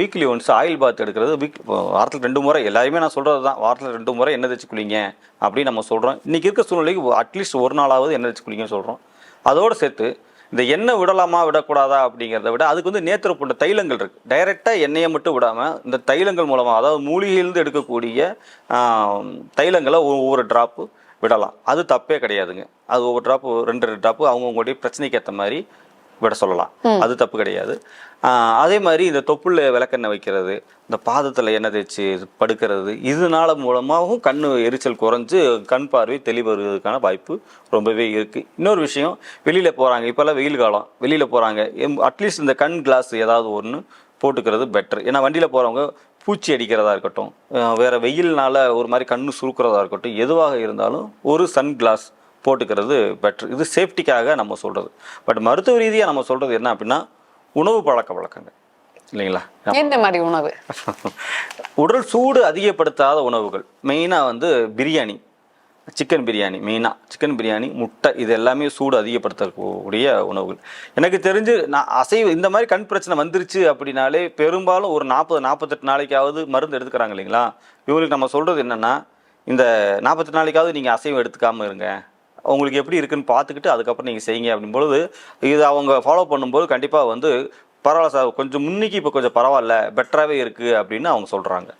Weekly once oil bath எடுக்கிறது. Week வாரத்தில் ரெண்டு முறை எல்லாருமே நான் சொல்கிறது தான். வாரத்தில் ரெண்டு முறை எண்ணெய் தச்சு குளிங்க அப்படின்னு நம்ம சொல்கிறோம் இன்றைக்கி இருக்க சூழ்நிலைக்கு அட்லீஸ்ட் ஒரு நாளாவது எண்ணெய் தச்சு குளிங்கன்னு சொல்கிறோம் அதோடு சேர்த்து இந்த எண்ணெய் விடலாமா விடக்கூடாதா அப்படிங்கிறத விட அதுக்கு வந்து நேத்திர போன்ற தைலங்கள் இருக்குது டைரெக்டாக எண்ணெயை மட்டும் விடாமல் இந்த தைலங்கள் மூலமாக அதாவது மூலிகையிலிருந்து எடுக்கக்கூடிய தைலங்களை ஒவ்வொரு ட்ராப்பு விடலாம். அது தப்பே கிடையாதுங்க. அது ஒவ்வொரு ட்ராப்பு ரெண்டு ரெண்டு ட்ராப்பு அவங்கவுங்களுடைய பிரச்சனைக்கு ஏற்ற மாதிரி விட சொல்லலாம். அது தப்பு கிடையாது. அதே மாதிரி இந்த தொப்புள்ள விளக்கெண்ணெய் வைக்கிறது இந்த பாதத்தில் எண்ணெய் தேய்ச்சி படுக்கிறது இதனால மூலமாகவும் கண் எரிச்சல் குறைஞ்சு கண் பார்வை தெளிவருவதற்கான வாய்ப்பு ரொம்பவே இருக்குது இன்னொரு விஷயம் வெளியில் போகிறாங்க இப்போல்லாம் வெயில் காலம் வெளியில் போகிறாங்க அட்லீஸ்ட் இந்த கண் கிளாஸ் ஏதாவது ஒன்று போட்டுக்கிறது பெட்டர் ஏன்னா வண்டியில் போகிறவங்க பூச்சி அடிக்கிறதா இருக்கட்டும் வேற வெயில்னால ஒரு மாதிரி கண்ணு சுருக்கிறதா இருக்கட்டும் எதுவாக இருந்தாலும் ஒரு சன் கிளாஸ் போட்டுக்கிறது பெட்டர் இது சேஃப்டிக்காக நம்ம சொல்கிறது பட் மருத்துவ ரீதியாக நம்ம சொல்கிறது என்ன அப்படின்னா உணவு பழக்க வழக்கங்கள். இல்லைங்களா? எந்த மாதிரி உணவு? உடல் சூடு அதிகப்படுத்தாத உணவுகள். மெயினாக வந்து பிரியாணி. சிக்கன் பிரியாணி மெயினாக சிக்கன் பிரியாணி முட்டை இது எல்லாமே சூடு அதிகப்படுத்தக்கூடிய உணவுகள். எனக்கு தெரிஞ்சு நான் அசைவு இந்த மாதிரி கண் பிரச்சனை வந்துருச்சு அப்படின்னாலே பெரும்பாலும் ஒரு நாற்பது நாற்பத்தெட்டு நாளைக்காவது மருந்து எடுத்துக்கிறாங்க இல்லைங்களா? இவங்களுக்கு நம்ம சொல்கிறது என்னென்னா இந்த நாற்பத்தெட்டு நாளைக்காவது நீங்கள் அசைவம் எடுத்துக்காமல் இருங்க. உங்களுக்கு எப்படி இருக்குன்னு பார்த்துக்கிட்டு அதுக்கப்புறம் நீங்கள் செய்யுங்க அப்படின்பொழுது இது அவங்க ஃபாலோ பண்ணும்போது கண்டிப்பாக வந்து பரவாயில்ல சார் கொஞ்சம் முன்னைக்கு இப்போ கொஞ்சம் பரவாயில்ல பெட்டராகவே இருக்குது அப்படின்னு அவங்க சொல்கிறாங்க